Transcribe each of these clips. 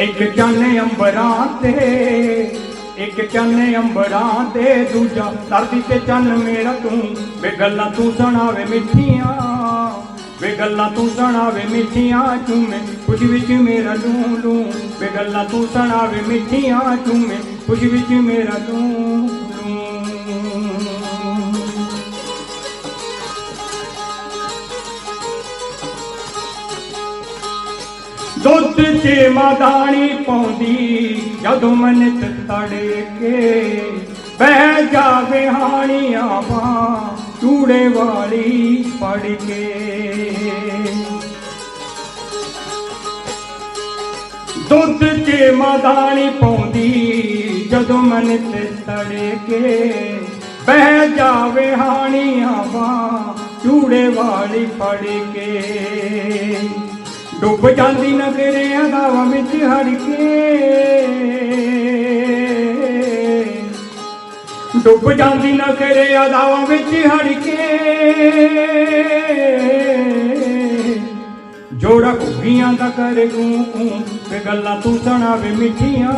ਇੱਕ ਚੰਨ ਅੰਬਰਾਂ ਤੇ, ਇੱਕ ਚੰਨ ਅੰਬਰਾਂ ਤੇ, ਦੂਜਾ ਧਰਤੀ ਤੇ ਚੰਨ ਮੇਰਾ ਤੂੰ। ਵੇ ਗੱਲਾਂ ਤੂੰ ਸੁਣਾਵੇ ਮਿੱਠੀਆਂ, ਵੇ ਗੱਲਾਂ ਤੂੰ ਸੁਣਾਵੇ ਮਿੱਠੀਆਂ, ਚੁੰਮੇ ਕੁਝ ਵਿੱਚ ਮੇਰਾ ਲੂੰ ਲੂੰ। ਵੇ ਗੱਲਾਂ ਤੂੰ ਸੁਣਾਵੇ ਮਿੱਠੀਆਂ, ਚੁੰਮੇ ਕੁਝ ਵਿੱਚ ਮੇਰਾ ਲੂੰ ਦੁੱਧ ਤੇ ਮਾਦਾਣੀ ਪਾਉਂਦੀ, ਜਦੋਂ ਮਨ ਤੜੇ ਕੇ ਬਹਿ ਜਾਵੇ ਹਾਣੀਆਂ ਵਾਂ, ਚੂੜੇ ਵਾਲੀ ਪੜ ਕੇ ਦੁੱਧ ਤੇ ਮਾਦਾਣੀ ਪਾਉਂਦੀ, ਜਦੋਂ ਮਨ ਤੇ ਤੜੇ ਕੇ ਬਹਿ ਜਾਵੇ ਹਾਣੀਆਂ ਵਾਂ, ਚੂੜੇ ਵਾਲੀ ਪੜ ਕੇ ਡੁੱਬ ਜਾਂਦੀ ਨਗਰਿਆਂ ਦਾ ਵਿੱਚ ਹੜ ਕੇ। ਡੁੱਬ ਜਾਂਦੀ ਨਗਰਿਆਂ ਦਾ ਵਿੱਚ ਹੜ ਕੇ। ਜੋੜਾ ਘੁੱਗੀਆਂ ਦਾ ਕਰ ਗੂੰ ਵੇ ਗੱਲਾਂ ਤੂੰ ਸੁਣਾਵੇ ਮਿੱਠੀਆਂ।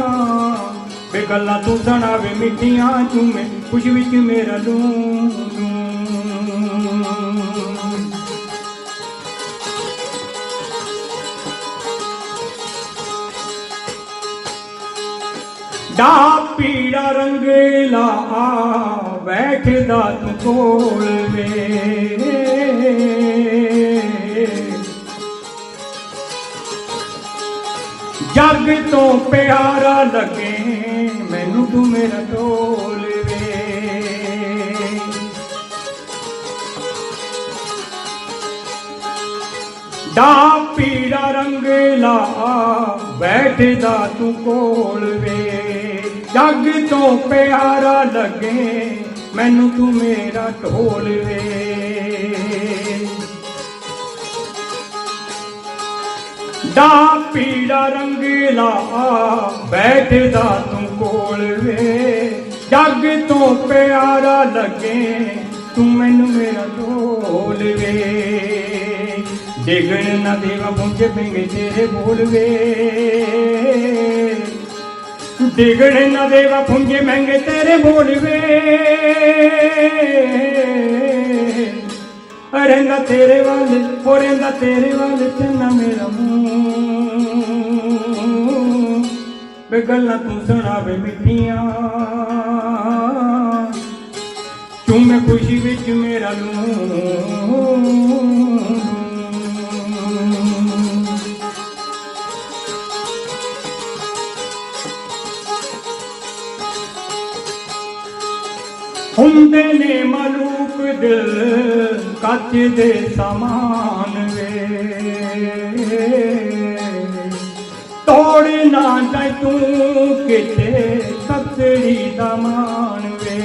ਵੇ ਗੱਲਾਂ ਤੂੰ ਸੁਣਾਵੇ ਮਿੱਠੀਆਂ ਚੂਮੇ ਕੁਝ ਵਿੱਚ ਮੇਰਾ ਲੂੰ। ਲੂੰ ਪੀੜਾ ਰੰਗਲਾ ਆ ਬੈਠਦਾ ਤੂੰ ਕੋਲ ਵੇ ਜਗ ਤੋਂ ਪਿਆਰਾ ਲੱਗੇ ਮੈਨੂੰ ਤੂੰ ਮੇਰਾ ਢੋਲ ਵੇ। ਦਾ ਪੀੜਾ ਰੰਗ ਲਾ ਬੈਠਦਾ ਤੂੰ ਕੋਲ ਵੇ। ਜੱਗ ਤੋਂ ਪਿਆਰਾ ਲੱਗੇ, ਮੈਨੂੰ ਤੂੰ ਮੇਰਾ ਢੋਲ ਵੇ। ਦਾ ਪੀੜਾ ਰੰਗ ਬੈਠਦਾ ਤੂੰ ਕੋਲ ਵੇ। ਜੱਗ ਤੋਂ ਪਿਆਰਾ ਲੱਗੇ, ਤੂੰ ਮੈਨੂੰ ਮੇਰਾ ਢੋਲ ਵੇ। ਡਿਗਣ ਨਾ ਦੇਵਾ ਪੁੰਜੇ ਪਿੰਗੇ ਤੇਰੇ ਬੋਲ ਵੇ। ਡਿਗਣ ਨਾ ਦੇਵਾ ਪੁੰਜੇ ਮਹਿੰਗੇ ਤੇਰੇ ਬੋਲ ਵੇ। ਅਰੰਗਾ ਤੇਰੇ ਵੱਲ ਹੋਰੰਗਾ ਤੇਰੇ ਵੱਲ ਚੰਨਾ ਮੇਰਾ ਮੂੰਹ। ਵੇ ਗੱਲਾਂ ਤੂੰ ਸੁਣਾਵੇ ਮਿੱਠੀਆਂ। ਤੂੰ ਮੈਂ ਖੁਸ਼ੀ ਵਿੱਚ ਮੇਰਾ ਲੂੰ। ਹੁੰਦੇ ਨੇ ਮਲੂਕ ਦਿਲ ਕੱਚ ਦੇ ਸਮਾਨ ਵੇ। ਤੋੜ ਨਾ ਜਾਏ ਤੂੰ ਕਿਤੇ ਸਤੜੀ ਦਾ ਮਾਨ ਵੇ।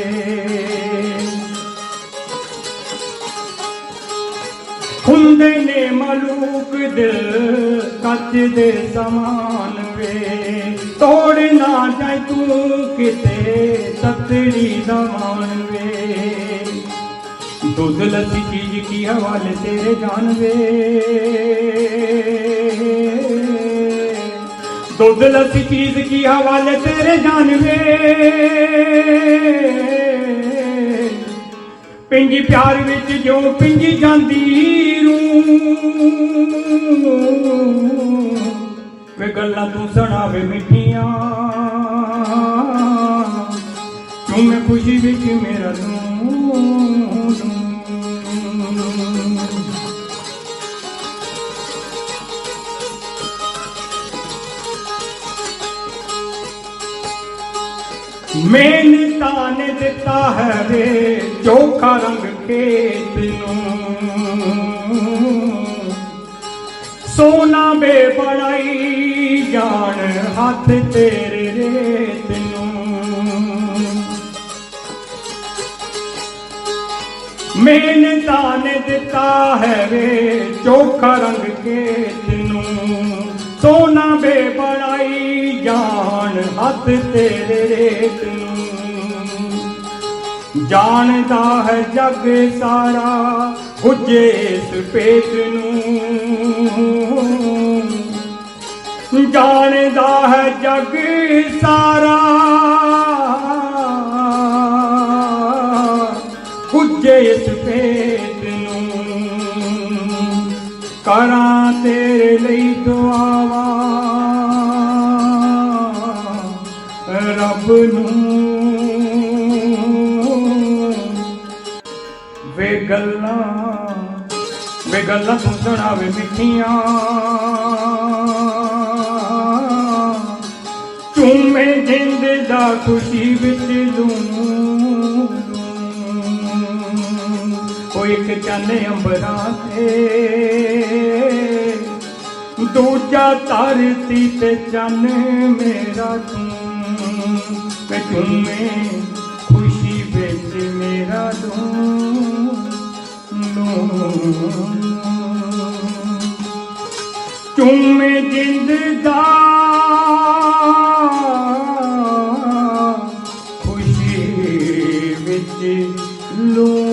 ਹੁੰਦੇ ਨੇ ਮਲੂਕ ਦਿਲ ਕੱਚ ਦੇ ਸਮਾਨ ਵੇ। ਤੋੜ ਨਾ ਜਾਏ ਤੂੰ ਕਿਤੇ ਸਤੜੀ ਦਾ ਮਾਨ ਵੇ। ਦੁੱਧ ਲੱਸੀ ਚੀਜ਼ ਕੀ ਹਵਾਲੇ ਤੇਰੇ ਜਾਨ ਵੇ। ਦੁੱਧ ਲੱਸੀ ਚੀਜ਼ ਕੀ ਹਵਾਲੇ ਤੇਰੇ ਜਾਨ ਵੇ। ਪਿੰਗੀ ਪਿਆਰ ਵਿੱਚ ਜੋ ਪਿੰਗੀ ਜਾਂਦੀ ਰੂ ਵੇ ਗੱਲਾਂ ਤੂੰ ਸੁਣਾਵੇ ਮਿੱਠੀਆਂ। ਤੂੰ ਮੈਂ ਖੁਸ਼ੀ ਵਿੱਚ ਮੇਰਾ ਲੂੰ ਮੈਨ ਤਾਨ ਦਿੱਤਾ ਹੈ ਵੇ ਚੋਖਾ ਰੰਗ ਖੇਤ ਨੂੰ ਸੋਨਾ ਬੇ ਬੜਾਈ ਜਾਣ ਹੱਥ ਤੇਰੇ ਰੇਤ ਨੂੰ ਮੈਨ ਨੇ ਦਿੱਤਾ ਹੈ ਵੇ ਚੋਖਾ ਰੰਗ ਖੇਤ ਨੂੰ ਸੋਨਾ ਬੇ ਬੜਾਈ ਜਾਣ ਹੱਥ ਤੇਰੇ ਰੇਤ ਨੂੰ ਜਾਣਦਾ ਹੈ ਜਗ ਸਾਰਾ ਗੁੱਜੇ ਇਸ ਪੇਟ ਨੂੰ। ਜਾਣਦਾ ਹੈ ਜਗ ਸਾਰਾ ਕੁਝੇ ਇਸ ਭੇਦ ਨੂੰ। ਕਰਾਂ ਤੇਰੇ ਲਈ ਦੁਆਵਾਂ। ਰੱਬ ਨੂੰ ਗੱਲਾਂ, ਵੇ ਗੱਲਾਂ ਤੂੰ ਸੁਣਾਵੇ ਮਿੱਠੀਆਂ। ਚੁੰਮੇ ਜਿੰਦ ਦਾ ਖੁਸ਼ੀ ਵਿੱਚ ਦੂੰ ਕੋਈ ਇੱਕ ਚੰਨ ਅੰਬਰਾਂ ਤੇ, ਦੂਜਾ ਤਾਰਤੀ ਤੇ ਚੰਨ ਮੇਰਾ ਤੂੰ। ਵੇ ਚੁੰਮੇ ਖੁਸ਼ੀ ਵਿੱਚ ਮੇਰਾ ਲੂੰ ਚੁੰਮੇ ਜਿੰਦ ਦਾ ਖੁਸ਼ੀ ਵਿੱਚ ਲੋ